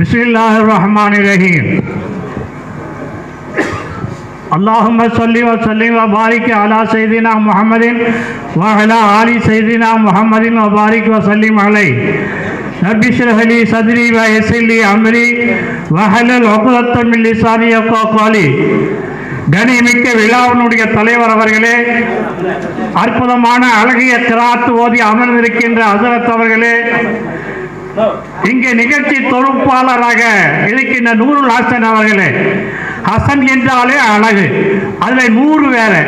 பிஸ்மில்லாஹ் ரஹ்மான் ரஹீம் அல்லாஹும் சொல்லி வசல்லிம் வபாரிக் அலா செய்தினா முகமதின் வஹலா ஆலி செய்தினா முகமதின் வபாரிக் வசல்லிம் அலை. நபி ஷ்ரஹலி சத்ரி வ எஸ்லி அம்ரி வஹலல் ஒகுலத்தம் லிசானி கோலி கணிமிக்க விழாவினுடைய தலைவர் அவர்களே அற்புதமான அழகிய திராத்து ஓதி அமர்ந்திருக்கின்ற அசரத் அவர்களே இங்கே நிகழ்ச்சி தொகுப்பாளராக இருக்கின்ற நூறு ஹாசன் அவர்களே. ஹசன் என்றாலே அழகு. அதில் நூறு வேற.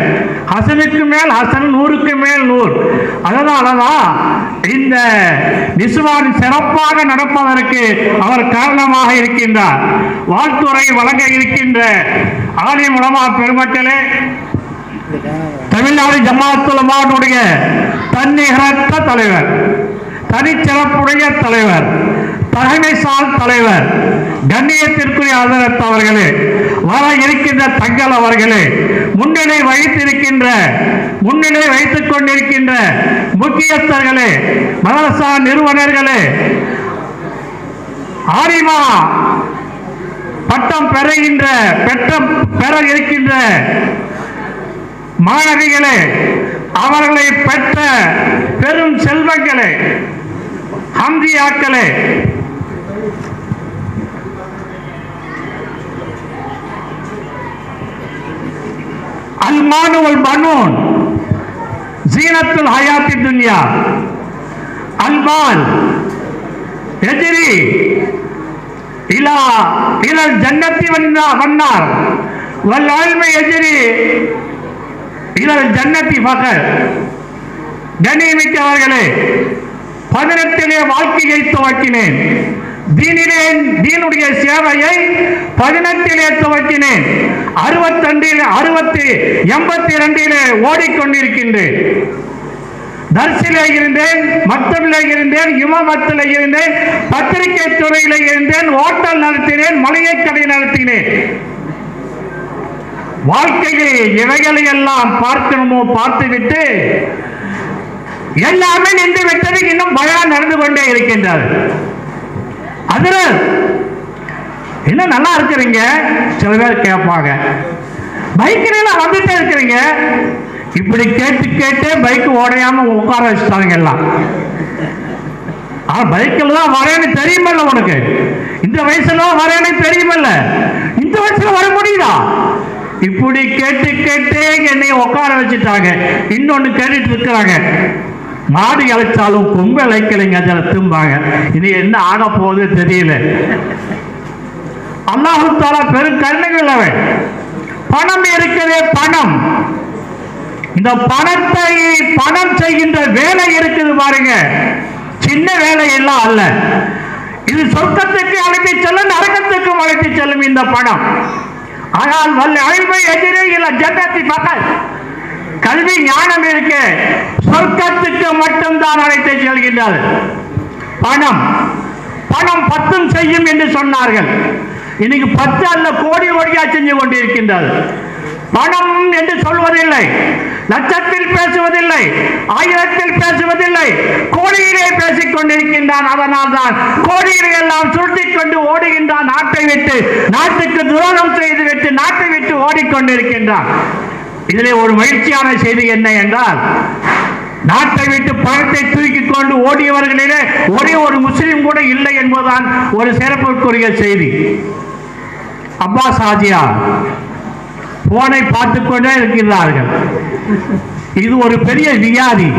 ஹசனுக்கு மேல் ஹசன் நூறுக்கு மேல் நூறு. அதனாலதான் இந்த நிசுவான் சிறப்பாக நடப்பதற்கு அவர் காரணமாக இருக்கின்றார். வாழ்த்துறை வழங்க இருக்கின்ற ஆலய உலமா பெருமக்களே தமிழ்நாடு ஜமாத்துலமானுடைய தன்னிகரத்த தலைவர். தனிச்சிறப்புடைய தலைவர் தலைமைசால் தலைவர் கண்ணியத்திற்குரிய ஆதரத் அவர்களே வர இருக்கின்ற தங்கள் அவர்களே முன்னிலை வைத்திருக்கின்ற முன்னிலை வைத்துக் கொண்டிருக்கின்ற முக்கியஸ்தர்களே மதரசா நிறுவனர்களே ஆரிமா பட்டம் பெறுகின்ற பெற்ற பெற இருக்கின்ற மாணவிகளே அவர்களை பெற்ற பெரும் செல்வங்களே ஹம்தியாக்களே அல்மானு வல் பனூன். ஜீனத்துல் ஹயாத்தி துன்யா. அல்மால் எதிரி. இலா இலல் ஜன்னத்தி வந்தா வண்ணார் வல் ஆழ்மை எதிரி. இலல் ஜன்னத்தி பகல். கண்ணியமிக்கவர்களே பதினெட்டிலே வாழ்க்கையை துவக்கினேன் தீனிலே தீனுடைய சேவையை பதினெட்டிலே துவக்கினேன். அறுபத்தண்டில் அறுபத்தி எண்பத்தி இரண்டிலே ஓடிக்கொண்டிருக்கின்றேன். தர்சிலே இருந்தேன் மக்தபிலே இருந்தேன் இமாமத்தில் இருந்தேன் பத்திரிகை துறையில் இருந்தேன் ஹோட்டல் நடத்தினேன் மளிகை கடை நடத்தினேன். வாழ்க்கையில் இவைகளை எல்லாம் பார்க்கணுமோ பார்த்துவிட்டு எல்லாமே நின்று விட்டது இன்னும் பயம் நடந்து கொண்டே இருக்கின்றது அதுல என்ன நல்லா இருக்கிறீங்க? சில பேர் கேட்பாங்க. பைக்கில வந்துட்டே இருக்கிறீங்க. இப்படி கேட்டு கேட்டு பைக் ஓடையாம உட்கார வச்சுட்டாங்க எல்லாம். ஆ பைக்கில் தான் வரேன்னு தெரியுமல்ல உனக்கு. இந்த வயசுல வரேன்னு தெரியுமல்ல. இந்த வயசுல வர முடியுதா? இப்படி கேட்டு கேட்டே என்னை உட்கார வச்சுட்டாங்க. இன்னொன்னு கேட்டுட்டு இருக்கிறாங்க. மாடு இழைச்சாலும் கொம்பு இழைக்கலைங்க அதில் திரும்பாங்க. இது என்ன ஆக போகுது தெரியல. அல்லாஹால பெரும் கருணை பணம் இருக்கிறதே பணம். இந்த பணத்தை பணம் செய்கின்ற வேலை இருக்குது பாருங்க. சின்ன வேலை எல்லாம் அல்ல. இது சொர்க்கத்துக்கு அழைத்து செல்லும் நரகத்துக்கும் அழைத்து செல்லும் இந்த பணம். ஆனால் வல்ல அழிவை எதிரே இல்லை ஜன்னத்தி பகல் கல்வி ஞானம் இருக்கு. சொர்க்கத்துக்கு மட்டும்தான் அழைத்து செல்கின்றது பணம். பணம் பத்தும் செய்யும் என்று சொன்னார்கள். இன்னைக்கு பத்து அல்ல கோடி கோடியா செஞ்சு கொண்டிருக்கின்றது பணம் என்று சொல்வதில்லை. லட்சத்தில் பேசுவதில்லை. ஆயிரத்தில் பேசுவதில்லை. கோடியிலே பேசிக் கொண்டிருக்கின்றான் அதனால் தான். கோடியிலே எல்லாம் சுருட்டி கொண்டு ஓடுகின்றான். நாட்டை விட்டு நாட்டுக்கு துரோகம் செய்து விட்டு நாட்டை விட்டு ஓடிக்கொண்டிருக்கின்றான் இதிலே ஒரு மகிழ்ச்சியான செய்தி என்ன என்றால் நாட்டை விட்டு பணத்தை தூக்கி கொண்டு ஓடியவர்களிலே ஒரே ஒரு முஸ்லீம் கூட இல்லை என்பதுதான் ஒரு சிறப்புக்குரிய செய்தி. அப்பாஸ் ஆஜியா போனை பார்த்துக்கொண்டே இருக்கிறார்கள். இது ஒரு பெரிய வியாதி.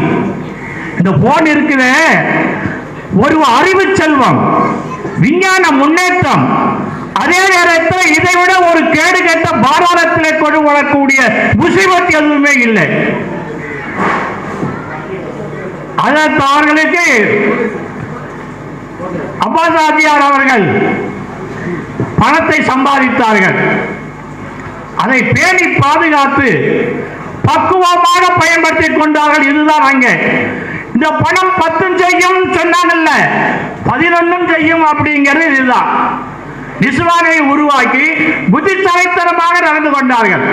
இந்த போன் இருக்குது ஒரு அறிவு செல்வம் விஞ்ஞான முன்னேற்றம். அதே நேரத்தில் இதை விட ஒரு கேடு கெட்ட பாரதத்திலே கொண்டு வரக்கூடிய முசிபத் எதுவுமே இல்லை. அதற்கு அவர்களுக்கு அப்பாஸ் அவர்கள் பணத்தை சம்பாதித்தார்கள். அதை பேணி பாதுகாத்து பக்குவமாக பயன்படுத்தி கொண்டார்கள். இதுதான் அங்கே. இந்த பணம் பத்தும் செய்யும் சொன்னாங்கல்ல. பதினொன்னும் செய்யும் அப்படிங்கிறது இதுதான். நிசுவானை உருவாக்கி புத்திசாலித்தனமாக நடந்து கொண்டார்கள்.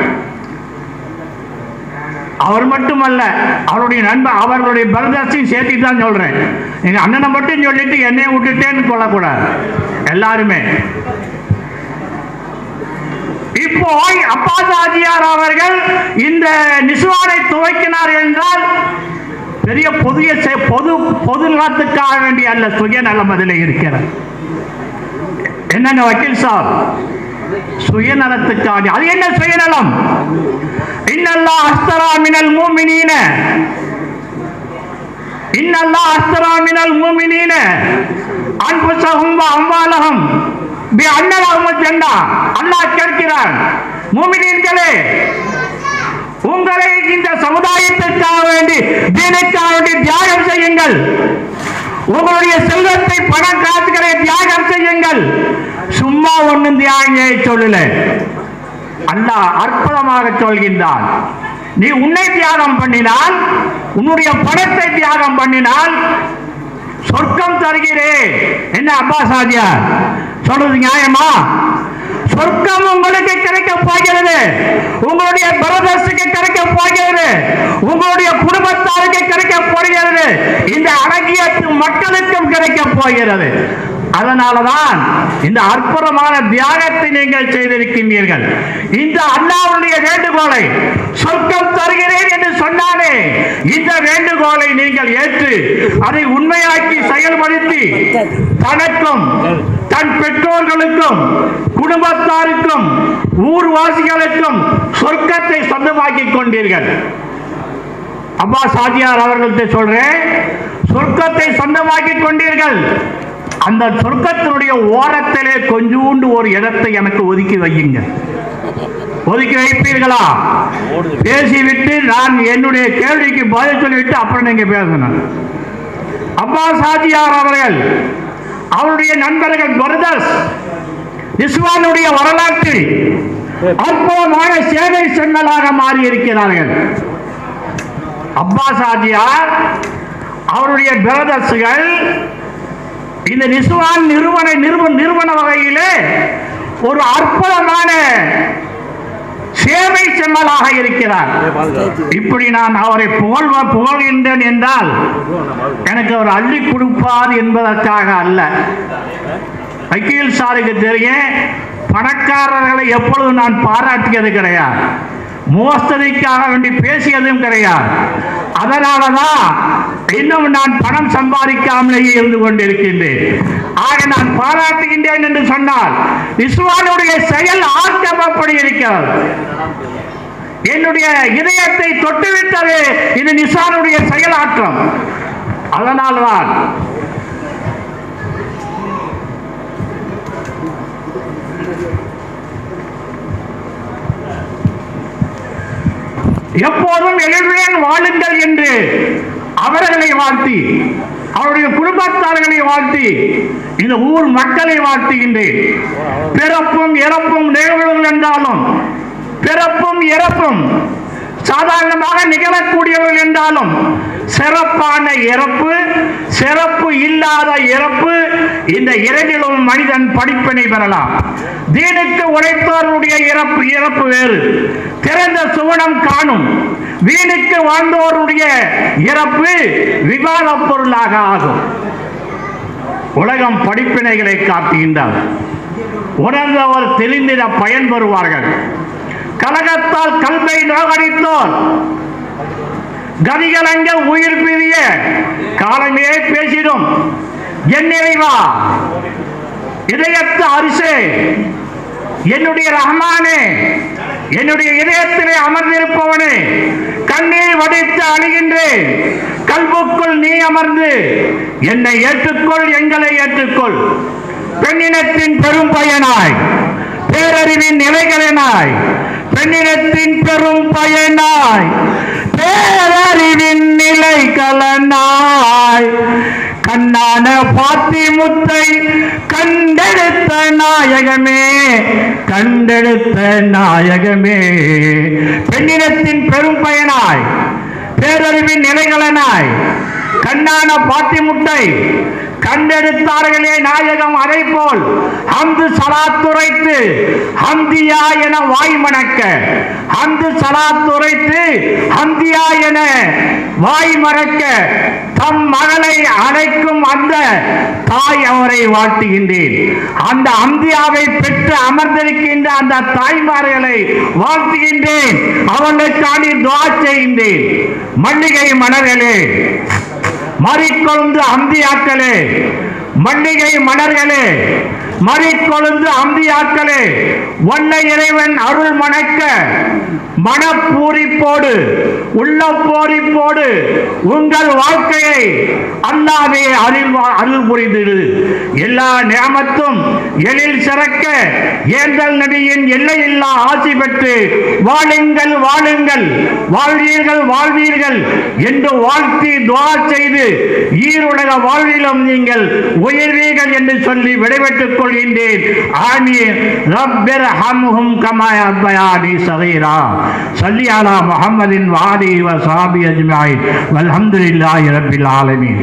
அவர் மட்டுமல்ல அவருடைய நண்பர் அவர்களுடைய பிரதர்ஸையும் சேர்த்து தான் சொல்றேன். எங்க அண்ணனை மட்டும் சொல்லிட்டு என்னையை விட்டுட்டேன்னு சொல்லக்கூடாது. எல்லாருமே. இப்போ அப்பா ஆஜியார் அவர்கள் இந்த நிசுவாரை துவைக்கினார் என்றால் பெரிய பொதிய செ- பொது பொது நலத்துக்காக வேண்டிய அல்ல சுயநலம் அதில் இருக்கிறது. என்னென்ன வக்கீல் சாப்? சுயநலத்துக்காக அது என்ன சுயநலம்? இன்னல்லா அஸ்தரா மினல் மூமினீன. இன்னல்லா அஸ்தரா மினல் மூமினீன. அன்புசஹும் வ அம்வாலஹும் பி அண்ணலாகும் ஜன்னா அல்லாஹ் கேட்கிறான் மூமினீன்களே உங்களை இந்த சமுதாயத்திற்காக வேண்டி தீனுக்காக வேண்டி தியாகம் செய்யுங்கள். உங்களுடைய செல்வத்தை பண காசுகளை தியாகம் செய்யுங்கள். சும்மா ஒண்ணும் தியாகியை சொல்லல. அல்லாஹ் அற்புதமாக சொல்கின்றான். நீ உன்னை தியாகம் பண்ணினால் உன்னுடைய பணத்தை தியாகம் பண்ணினால் சொர்க்கம் தருகிறேன். என்ன அப்பா சாதியா சொல்றது நியாயமா? சொர்க்கம் உங்களுக்கு கிடைக்க போகிறது. உங்களுடைய பிரதர்ஸுக்கு கிடைக்க போகிறது. உங்களுடைய குடும்பத்தாருக்கு கிடைக்க போகிறது இந்த அழகிய மக்களுக்கும் கிடைக்க போகிறது. அதனாலதான் இந்த அற்புதமான தியாகத்தை நீங்கள் செய்திருக்கின்றீர்கள். இந்த அண்ணாவுடைய வேண்டுகோளை சொர்க்கம் தருகிறேன் என்று சொன்னாலே இந்த வேண்டுகோளை நீங்கள் ஏற்று அதை உண்மையாக்கி செயல்படுத்தி தனக்கும் தன் பெற்றோர்களுக்கும் குடும்பத்தாருக்கும் ஊர்வாசிகளுக்கும் சொர்க்கத்தை சொந்தமாக்கி கொண்டீர்கள். அப்பா சாதியார் அவர்கள்ட்ட சொல்றேன் சொர்க்கத்தை சொந்தமாக்கி கொண்டீர்கள். அந்த சொர்க்கத்தினுடைய ஓரத்திலே கொஞ்சூண்டு ஒரு இடத்தை எனக்கு ஒதுக்கி வையுங்க. ஒதுக்கி வைப்பீர்களா? பேசிவிட்டு நான் என்னுடைய கேள்விக்கு பதில் சொல்லிவிட்டு அப்புறம் நீங்க பேசணும். அப்பா சாஜியார் அவர்கள் அவருடைய நண்பர்கள் பரதஸ் இஸ்வானுடைய வரலாற்றில் அற்புதமாக சேவை சென்னலாக மாறி இருக்கிறார்கள் அப்பா சாஜியார் அவருடைய பிரதர்ஸுகள் இந்த நிசுவான் நிறுவன நிறுவ நிறுவன வகையிலே ஒரு அற்புதமான சேவை செம்மலாக இருக்கிறார். இப்படி நான் அவரை புகழ்வ புகழ்கின்றேன் என்றால் எனக்கு அவர் அள்ளி கொடுப்பார் என்பதற்காக அல்ல. வக்கீல் சாருக்கு தெரியும் பணக்காரர்களை எப்பொழுதும் நான் பாராட்டியது கிடையாது. மோசடிக்காக வேண்டி பேசியதும் கிடையாது. அதனால தான் இன்னும் நான் பணம் சம்பாதிக்காமலேயே இருந்து கொண்டிருக்கின்றேன். ஆக நான் பாராட்டுகின்றேன் என்று சொன்னால் இஸ்வானுடைய செயல் ஆக்கிரமப்படி இருக்கிறது. என்னுடைய இதயத்தை தொட்டுவிட்டது இது நிசானுடைய செயலாற்றம். அதனால்தான் எப்போதும் எழுதுடன் வாழுங்கள் என்று அவர்களை வாழ்த்தி அவருடைய குடும்பத்தார்களை வாழ்த்தி இந்த ஊர் மக்களை வாழ்த்துகின்றேன். பிறப்பும் இறப்பும் நிகழ்வுகள் என்றாலும் பிறப்பும் இறப்பும் சாதாரணமாக நிகழக்கூடியவர்கள் என்றாலும் சிறப்பான இறப்பு சிறப்பு இல்லாத இறப்பு இந்த இரண்டிலும் மனிதன் படிப்பினை பெறலாம். தீனுக்கு உழைத்தோருடைய இறப்பு இறப்பு வேறு. திறந்த சுவனம் காணும். வீணுக்கு வாழ்ந்தோருடைய இறப்பு விவாத பொருளாக ஆகும். உலகம் படிப்பினைகளை காட்டுகின்றார். உணர்ந்தவர் தெளிந்திட பயன் பெறுவார்கள் கலகத்தால் கல்வை நோகடித்தோர் கதிகளங்க உயிர் பிரிய காலமே பேசிடும். என் நிறைவா இதயத்து அரிசே என்னுடைய ரஹ்மானே என்னுடைய இதயத்திலே அமர்ந்திருப்பவனே கண்ணீர் வடித்து அணுகின்றேன் கல்புக்குள் நீ அமர்ந்து என்னை ஏற்றுக்கொள் எங்களை ஏற்றுக்கொள். பெண்ணினத்தின் பெரும் பயனாய் பேரறிவின் நிலைகளினாய் பெண்ணினத்தின் பெரும் பயனாய் பேரறிவின் நிலை கலனாய். கண்ணான பாத்தி முத்தை கண்டெடுத்த நாயகமே கண்டெடுத்த நாயகமே. பெண்ணினத்தின் பெரும் பயனாய் பேரறிவின் நிலைகளனாய் கண்ணான பாத்தி முட்டை கண்டெடுத்தார்களே நாயகம் அதை போல் அந்து சலாத்துரைத்து ஹந்தியா என வாய் மணக்க. அந்து சலாத்துரைத்து ஹந்தியா என வாய் மறக்க. தம் மகளை அழைக்கும் அந்த தாய் அவரை வாழ்த்துகின்றேன். அந்த அந்தியாவை பெற்று அமர்ந்திருக்கின்ற அந்த தாய்மார்களை வாழ்த்துகின்றேன். அவர்களுக்காண்டி துவா செய்கின்றேன். மல்லிகை மணர்களே மறிக்கொழுந்து அந்தியாக்களே மல்லிகை மலர்களே மறிக்கொழுந்து அந்தியாக்களே ஒன்ன இறைவன் அருள் மணக்க மனப்பூரிப்போடு உள்ள போரிப்போடு உங்கள் வாழ்க்கையை அல்லாவே அருள் அருள் புரிந்திடு. எல்லா நியமத்தும் எழில் சிறக்க ஏந்தல் நபியின் எல்லையில்லா ஆசி பெற்று வாழுங்கள் வாழுங்கள் வாழ்வீர்கள் வாழ்வீர்கள் என்று வாழ்த்தி துவா செய்து ஈருலக வாழ்விலும் நீங்கள் உயர்வீர்கள் என்று சொல்லி விடைபெற்றுக் கொள்கின்றேன். ஆமீன். ரப்பிர் ஹம்ஹும் கமா ரப்பயானி சகீரா. சல்லி அலா முகமதின் வாலி வ சாபி அஜ்மாயின் வல்ஹம்துலில்லாஹி ரபில் ஆலமீன்